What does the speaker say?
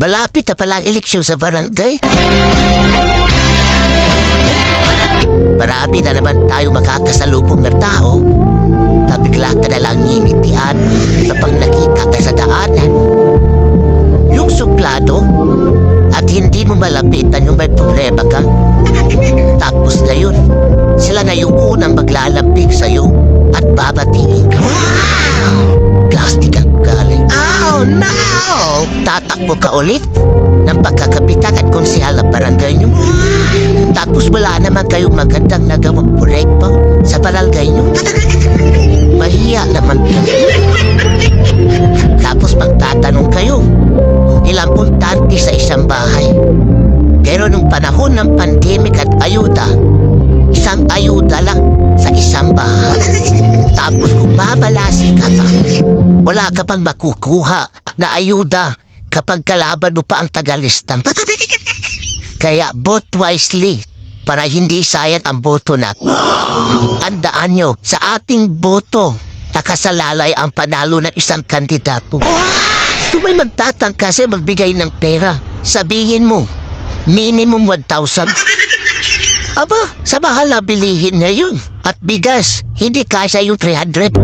Malapit na pala ang eleksyon sa barangay. Marami na naman tayo makakasalubong na tao na bigla ka na lang ngingitian kapag nakita ka sa daanan. Yung suplado at hindi mo malapitan yung may problema ka. Tapos ngayon, sila na yung unang maglalambing sa'yo at babatiin Tatakbo ka ulit ng pagkakapitan at konsihal ng barangay niyo. Tapos wala naman kayong magandang nagawang proyekto sa barangay niyo. Mahiya naman kayo. Tapos magtatanong kayo, ilang puntante sa isang bahay. Pero nung panahon ng pandemic at ayuda, isang ayuda lang sa isang bahay. Tapos kung babalasi ka pa, wala ka pang makukuha na ayuda kapag kalaban mo pa ang tagalistang. Kaya vote wisely para hindi sayang ang boto natin. Andaan nyo, sa ating boto, nakasalalay ang panalo ng isang kandidato. Kung may magtatang kasi magbigay ng pera, sabihin mo, minimum 1,000. Aba, sa bahala bilihin na yun. At bigas, hindi kasya yung 300.